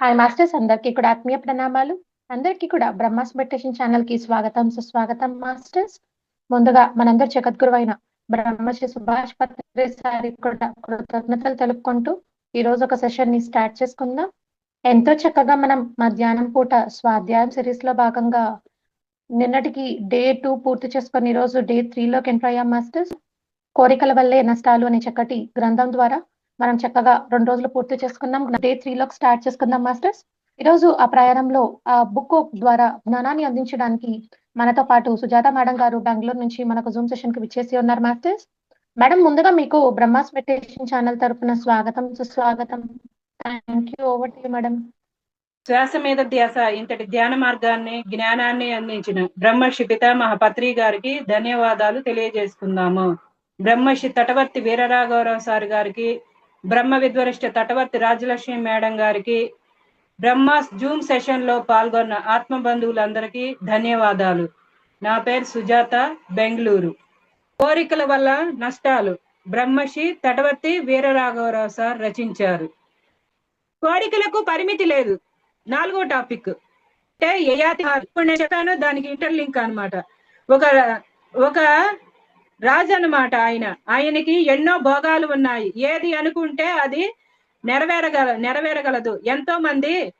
Hi masters అందరికీ కూడా ఆత్మీయ ప్రణామాలు. అందరికీ కూడా బ్రహ్మాస్ మెడిటేషన్ ఛానల్కి స్వాగతం సుస్వాగతం మాస్టర్స్. ముందుగా మనందరి జగద్గురు అయిన బ్రహ్మశ్రీ సుభాష్ పత్రి సారి కూడా కృతజ్ఞతలు తెలుపుకుంటూ ఈ రోజు ఒక సెషన్ని స్టార్ట్ చేసుకుందాం. ఎంతో చక్కగా మనం మధ్యాహ్నం పూట స్వాధ్యాయం సిరీస్లో భాగంగా నిన్నటికి డే టూ పూర్తి చేసుకొని ఈ రోజు డే త్రీలోకి ఎంటర్ అయ్యాం మాస్టర్స్. కోరికల వల్లే నష్టాలు అనే చక్కటి గ్రంథం ద్వారా మనం చక్కగా రెండు రోజులు పూర్తి చేసుకున్నాం. డే త్రీలోకి స్టార్ట్ చేసుకుందాం మాస్టర్స్. ఈ రోజు ఆ ప్రయాణంలో ఆ బుక్ ద్వారా జ్ఞానాన్ని అందించడానికి మనతో పాటు సుజాత మేడం గారు బెంగళూరు నుంచి మనకు జూమ్ సెషన్కి విచ్చేసి ఉన్నారు మాస్టర్స్. మేడం ముందుగా మీకు బ్రహ్మాస్ మెడిటేషన్ ఛానల్ తరపున స్వాగతం సుస్వాగతం. Thank you over to madam శ్వాస మీద ధ్యాస ఇంతటి ధ్యాన మార్గాన్ని జ్ఞానాన్ని అందించిన బ్రహ్మర్షి పితామహ పత్రి గారికి ధన్యవాదాలు తెలియజేసుకుందాము. బ్రహ్మర్షి తటవర్తి వీరరాఘవరావు సార్ గారికి బ్రహ్మ విద్వరిష్ట తటవర్తి రాజలక్ష్మి మేడం గారికి బ్రహ్మాస్ జూమ్ సెషన్లో పాల్గొన్న ఆత్మ బంధువులందరికీ ధన్యవాదాలు. నా పేరు సుజాత బెంగళూరు. కోరికల వల్ల నష్టాలు. బ్రహ్మశ్రీ తటవర్తి వీరరాఘవరావు సార్ రచించారు. కోరికలకు పరిమితి లేదు. నాలుగో టాపిక్. అంటే యయాతి ఇప్పుడు నేను చెప్పాను దానికి ఇంటర్లింక్ అన్నమాట ఒక ఒక రాజు అనమాట ఆయన. ఆయనకి ఎన్నో భోగాలు ఉన్నాయి. ఏది అనుకుంటే అది నెరవేరగల నెరవేరగలదు. ఎంతో మంది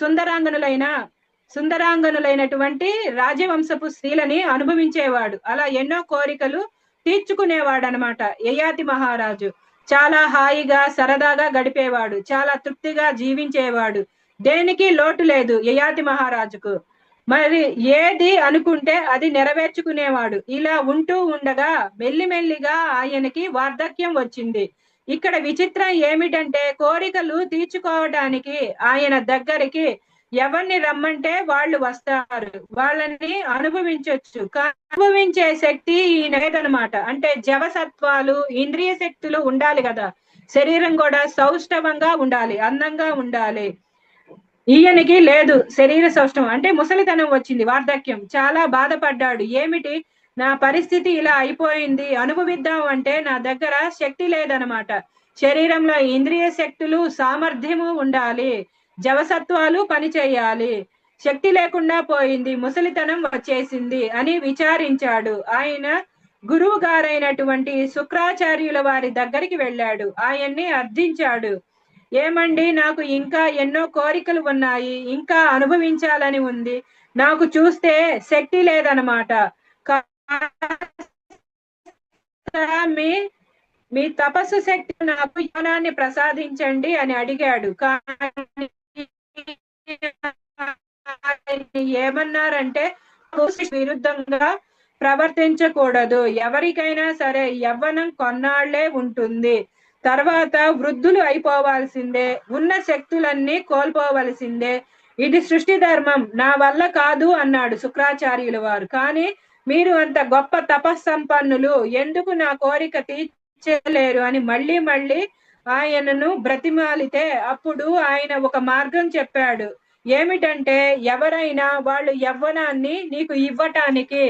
సుందరాంగనులైన సుందరాంగనులైనటువంటి రాజవంశపు స్త్రీలని అనుభవించేవాడు. అలా ఎన్నో కోరికలు తీర్చుకునేవాడు అనమాట యయాతి మహారాజు. చాలా హాయిగా సరదాగా గడిపేవాడు. చాలా తృప్తిగా జీవించేవాడు. దేనికి లోటు లేదు యయాతి మహారాజుకు. మరి ఏది అనుకుంటే అది నెరవేర్చుకునేవాడు. ఇలా ఉంటూ ఉండగా మెల్లిమెల్లిగా ఆయనకి వార్ధక్యం వచ్చింది. ఇక్కడ విచిత్రం ఏమిటంటే కోరికలు తీర్చుకోవడానికి ఆయన దగ్గరికి ఎవరిని రమ్మంటే వాళ్ళు వస్తారు. వాళ్ళని అనుభవించవచ్చు అనుభవించే శక్తి ఈయన లేదనమాట అంటే జవసత్వాలు ఇంద్రియ శక్తులు ఉండాలి కదా. శరీరం కూడా సౌష్ఠవంగా ఉండాలి అందంగా ఉండాలి. ఈయనకి లేదు. శరీర సౌష్టం అంటే ముసలితనం వచ్చింది వార్ధక్యం. చాలా బాధపడ్డాడు. ఏమిటి? నా పరిస్థితి ఇలా అయిపోయింది. అనుభవిద్దాం అంటే నా దగ్గర శక్తి లేదనమాట. శరీరంలో ఇంద్రియ శక్తులు సామర్థ్యము ఉండాలి. జవసత్వాలు పనిచేయాలి శక్తి లేకుండా పోయింది. ముసలితనం వచ్చేసింది అని విచారించాడు. ఆయన గురువు గారైనటువంటి శుక్రాచార్యుల వారి దగ్గరికి వెళ్ళాడు. ఆయన్ని అర్థించాడు. ఏమండి నాకు ఇంకా ఎన్నో కోరికలు ఉన్నాయి ఇంకా అనుభవించాలని ఉంది. నాకు చూస్తే శక్తి లేదనమాట మీ మీ తపస్సు శక్తి నాకు జ్ఞానాన్ని ప్రసాదించండి అని అడిగాడు. కానీ ఏమన్నారంటే విరుద్ధంగా ప్రవర్తించకూడదు. ఎవరికైనా సరే యవ్వనం కొన్నాళ్ళే ఉంటుంది. తర్వాత వృద్ధులు అయిపోవాల్సిందే ఉన్న శక్తులన్నీ కోల్పోవలసిందే. ఇది సృష్టి ధర్మం నా వల్ల కాదు అన్నాడు శుక్రాచార్యుల వారు. కానీ మీరు అంత గొప్ప తపస్సంపన్నులు ఎందుకు నా కోరిక తీర్చలేరు అని మళ్ళీ మళ్ళీ ఆయనను బ్రతిమాలితే అప్పుడు ఆయన ఒక మార్గం చెప్పాడు. ఏమిటంటే ఎవరైనా వాళ్ళు యవ్వనాన్ని నీకు ఇవ్వటానికి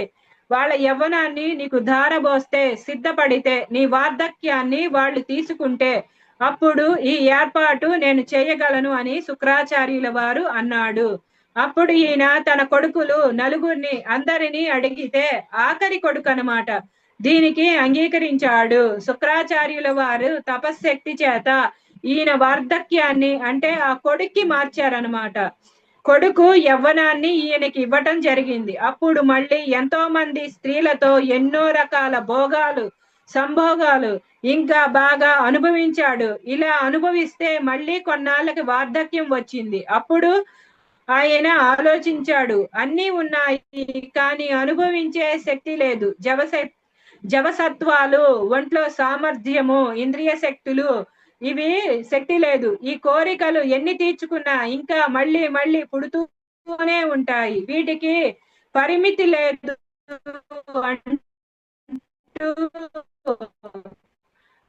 వాళ్ళ యవ్వనాన్ని నీకు ధారబోస్తే సిద్ధపడితే నీ వార్ధక్యాన్ని వాళ్ళు తీసుకుంటే అప్పుడు ఈ ఏర్పాటు నేను చేయగలను అని శుక్రాచార్యుల వారు అన్నాడు. అప్పుడు ఈయన తన కొడుకులు నలుగురిని అందరినీ అడిగితే ఆఖరి కొడుకు అనమాట దీనికి అంగీకరించాడు. శుక్రాచార్యుల వారు తపశ్శక్తి చేత ఈయన వార్ధక్యాన్ని అంటే ఆ కొడుక్కి మార్చారనమాట కొడుకు యవ్వనాన్ని ఈయనకి ఇవ్వటం జరిగింది. అప్పుడు మళ్ళీ ఎంతో మంది స్త్రీలతో ఎన్నో రకాల భోగాలు సంభోగాలు ఇంకా బాగా అనుభవించాడు. ఇలా అనుభవిస్తే మళ్ళీ కొన్నాళ్ళకి వార్ధక్యం వచ్చింది. అప్పుడు ఆయన ఆలోచించాడు అన్నీ ఉన్నాయి కానీ అనుభవించే శక్తి లేదు. జవస జవసత్వాలు ఒంట్లో సామర్థ్యము ఇంద్రియ శక్తులు ఇవి శక్తి లేదు. ఈ కోరికలు ఎన్ని తీర్చుకున్నా ఇంకా మళ్ళీ మళ్ళీ పుడుతూనే ఉంటాయి. వీటికి పరిమితి లేదు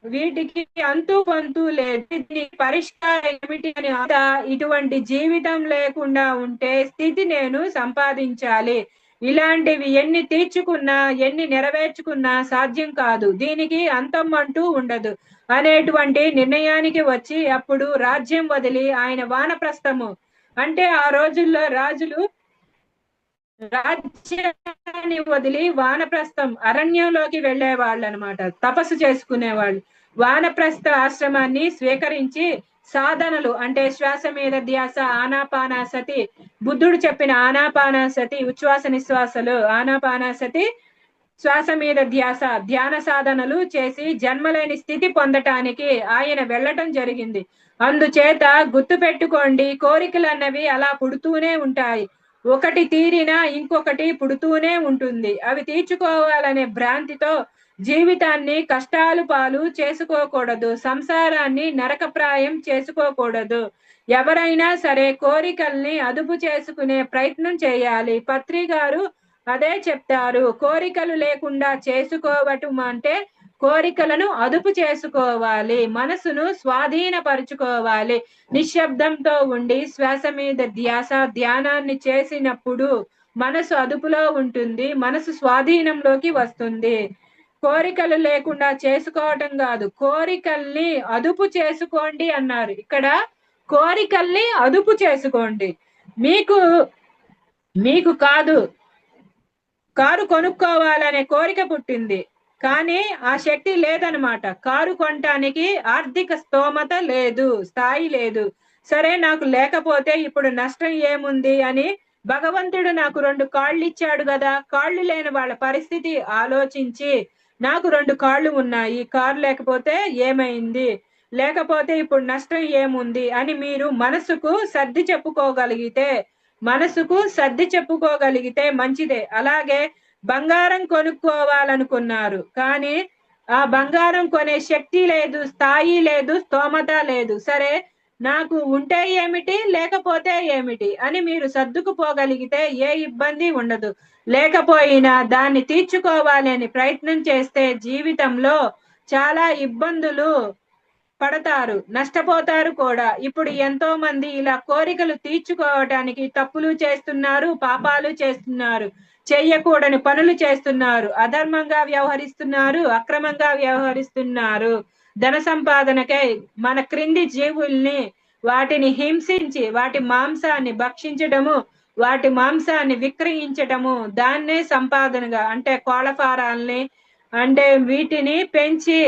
వీటికి అంతు పంతు లేదు. దీనికి పరిష్కారం ఏమిటి అని ఇటువంటి జీవితం లేకుండా ఉంటే స్థితి నేను సంపాదించాలి. ఇలాంటివి ఎన్ని తీర్చుకున్నా ఎన్ని నెరవేర్చుకున్నా సాధ్యం కాదు. దీనికి అంతం అంటూ ఉండదు. అనేటువంటి నిర్ణయానికి వచ్చి అప్పుడు రాజ్యం వదిలి ఆయన వానప్రస్థము. అంటే ఆ రోజుల్లో రాజులు రాజ్యాన్ని వదిలి వానప్రస్థం అరణ్యంలోకి వెళ్ళేవాళ్ళు అనమాట తపస్సు చేసుకునేవాళ్ళు. వానప్రస్థ ఆశ్రమాన్ని స్వీకరించి సాధనలు అంటే శ్వాస మీద ధ్యాస ఆనాపానాసతి బుద్ధుడు చెప్పిన ఆనాపానాసతి ఉచ్ఛ్వాస నిశ్వాసలు ఆనాపానాసతి శ్వాస మీద ధ్యాస ధ్యాన సాధనలు చేసి జన్మలేని స్థితి పొందటానికి ఆయన వెళ్ళటం జరిగింది. అందుచేత గుర్తు పెట్టుకోండి కోరికలు అన్నవి అలా పుడుతూనే ఉంటాయి. ఒకటి తీరినా ఇంకొకటి పుడుతూనే ఉంటుంది. అవి తీర్చుకోవాలనే భ్రాంతితో జీవితాన్ని కష్టాలు పాలు చేసుకోకూడదు సంసారాన్ని నరకప్రాయం చేసుకోకూడదు. ఎవరైనా సరే కోరికల్ని అదుపు చేసుకునే ప్రయత్నం చేయాలి. పత్రి గారు అదే చెప్తారు కోరికలు లేకుండా చేసుకోవటం అంటే కోరికలను అదుపు చేసుకోవాలి మనసును స్వాధీనపరుచుకోవాలి. నిశ్శబ్దంతో ఉండి శ్వాస మీద ధ్యాస ధ్యానాన్ని చేసినప్పుడు మనసు అదుపులో ఉంటుంది మనసు స్వాధీనంలోకి వస్తుంది. కోరికలు లేకుండా చేసుకోవటం కాదు. కోరికల్ని అదుపు చేసుకోండి అన్నారు. ఇక్కడ కోరికల్ని అదుపు చేసుకోండి. మీకు మీకు కాదు. కారు కొనుక్కోవాలనే కోరిక పుట్టింది. కానీ ఆ శక్తి లేదనమాట కారు కొనటానికి ఆర్థిక స్తోమత లేదు స్థాయి లేదు. సరే నాకు లేకపోతే ఇప్పుడు నష్టం ఏముంది అని భగవంతుడు నాకు రెండు కాళ్ళు ఇచ్చాడు కదా. కాళ్ళు లేని వాళ్ళ పరిస్థితి ఆలోచించి నాకు రెండు కార్లు ఉన్నాయి కారు లేకపోతే ఏమైంది? లేకపోతే ఇప్పుడు నష్టం ఏముంది? అని మీరు మనసుకు సర్ది చెప్పుకోగలిగితే మనసుకు సర్ది చెప్పుకోగలిగితే మంచిదే. అలాగే బంగారం కొనుక్కోవాలనుకున్నారు. కానీ ఆ బంగారం కొనే శక్తి లేదు స్థాయి లేదు స్తోమత లేదు. సరే నాకు ఉంటే ఏమిటి లేకపోతే ఏమిటి అని మీరు సర్దుకుపోగలిగితే ఏ ఇబ్బంది ఉండదు. లేకపోయినా దాన్ని తీర్చుకోవాలి అని ప్రయత్నం చేస్తే జీవితంలో చాలా ఇబ్బందులు పడతారు నష్టపోతారు కూడా. ఇప్పుడు ఎంతో మంది ఇలా కోరికలు తీర్చుకోవటానికి తప్పులు చేస్తున్నారు పాపాలు చేస్తున్నారు చెయ్యకూడని పనులు చేస్తున్నారు అధర్మంగా వ్యవహరిస్తున్నారు అక్రమంగా వ్యవహరిస్తున్నారు. ధన సంపాదనకై మన క్రింది జీవుల్ని వాటిని హింసించి వాటి మాంసాన్ని భక్షించడము వాటి మాంసాన్ని విక్రయించటము దాన్నే సంపాదనగా అంటే కోళ్ళఫారాల్ని అంటే వీటిని పెంచి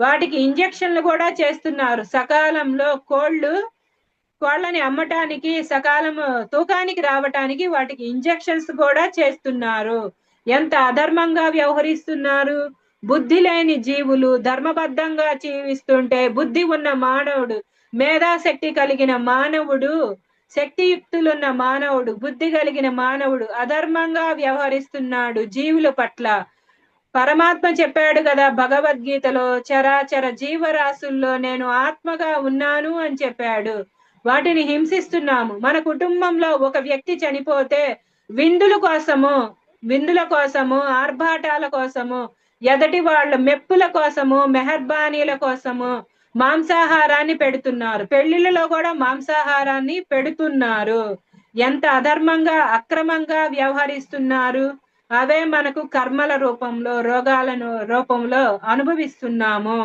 వాటికి ఇంజక్షన్లు కూడా చేస్తున్నారు. సకాలంలో కోళ్ళు కోళ్ళని అమ్మటానికి సకాలం తూకానికి రావటానికి వాటికి ఇంజక్షన్స్ కూడా చేస్తున్నారు. ఎంత అధర్మంగా వ్యవహరిస్తున్నారు. బుద్ధి లేని జీవులు ధర్మబద్ధంగా జీవిస్తుంటే బుద్ధి ఉన్న మానవుడు మేధాశక్తి కలిగిన మానవుడు శక్తియుక్తులున్న మానవుడు బుద్ధి కలిగిన మానవుడు అధర్మంగా వ్యవహరిస్తున్నాడు జీవుల పట్ల. పరమాత్మ చెప్పాడు కదా భగవద్గీతలో చరాచర జీవరాశుల్లో నేను ఆత్మగా ఉన్నాను అని చెప్పాడు. వాటిని హింసిస్తున్నాము. మన కుటుంబంలో ఒక వ్యక్తి చనిపోతే విందుల కోసము విందుల కోసము ఆర్భాటాల కోసము ఎదటి వాళ్ళ మెప్పుల కోసము మెహర్బానీల కోసము మాంసాహారాన్ని పెడుతున్నారు. పెళ్ళిళ్ళలో కూడా మాంసాహారాన్ని పెడుతున్నారు. ఎంత అధర్మంగా అక్రమంగా వ్యవహరిస్తున్నారు. అవే మనకు కర్మల రూపంలో రోగాలను రూపంలో అనుభవిస్తున్నాము.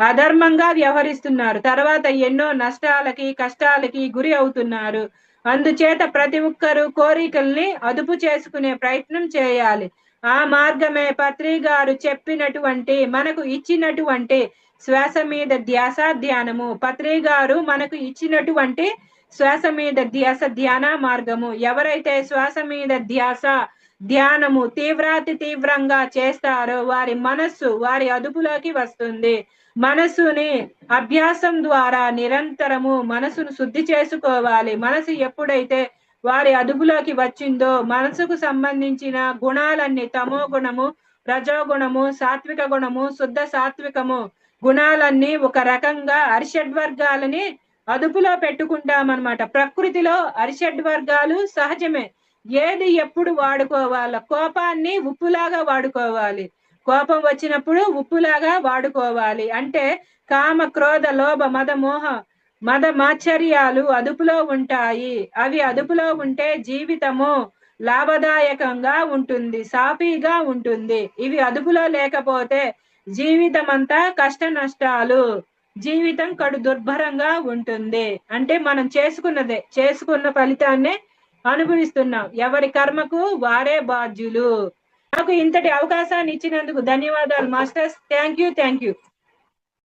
అధర్మంగా వ్యవహరిస్తున్నారు. తర్వాత ఎన్నో నష్టాలకి కష్టాలకి గురి అవుతున్నారు. అందుచేత ప్రతి ఒక్కరు కోరికల్ని అదుపు చేసుకునే ప్రయత్నం చేయాలి. ఆ మార్గమే పత్రి గారు చెప్పినటువంటి మనకు ఇచ్చినటువంటి శ్వాస మీద ధ్యాస ధ్యానము. పత్రి గారు మనకు ఇచ్చినటువంటి శ్వాస మీద ధ్యాస ధ్యాన మార్గము. ఎవరైతే శ్వాస మీద ధ్యాస ధ్యానము తీవ్రాతి తీవ్రంగా చేస్తారో వారి మనస్సు వారి అదుపులోకి వస్తుంది. మనస్సుని అభ్యాసం ద్వారా నిరంతరము మనసును శుద్ధి చేసుకోవాలి. మనసు ఎప్పుడైతే వారి అదుపులోకి వచ్చిందో మనసుకు సంబంధించిన గుణాలన్నీ తమో గుణము రజోగుణము సాత్విక గుణము శుద్ధ సాత్వికము గుణాలన్నీ ఒక రకంగా అరిషడ్ వర్గాలని అదుపులో పెట్టుకుంటామన్నమాట. ప్రకృతిలో అరిషడ్ వర్గాలు సహజమే. ఏది ఎప్పుడు వాడుకోవాల కోపాన్ని ఉప్పులాగా వాడుకోవాలి. కోపం వచ్చినప్పుడు ఉప్పులాగా వాడుకోవాలి. అంటే కామ క్రోధ లోభ మద మోహ మద మాచర్యాలు అదుపులో ఉంటాయి. అవి అదుపులో ఉంటే జీవితము లాభదాయకంగా ఉంటుంది సాఫీగా ఉంటుంది. ఇవి అదుపులో లేకపోతే జీవితం అంతా కష్ట నష్టాలు జీవితం కడు దుర్భరంగా ఉంటుంది. అంటే మనం చేసుకున్నదే చేసుకున్న ఫలితాన్నే అనుభవిస్తున్నాం. ఎవరి కర్మకు వారే బాధ్యులు. నాకు ఇంతటి అవకాశాన్ని ఇచ్చినందుకు ధన్యవాదాలు masters. Thank you thank you.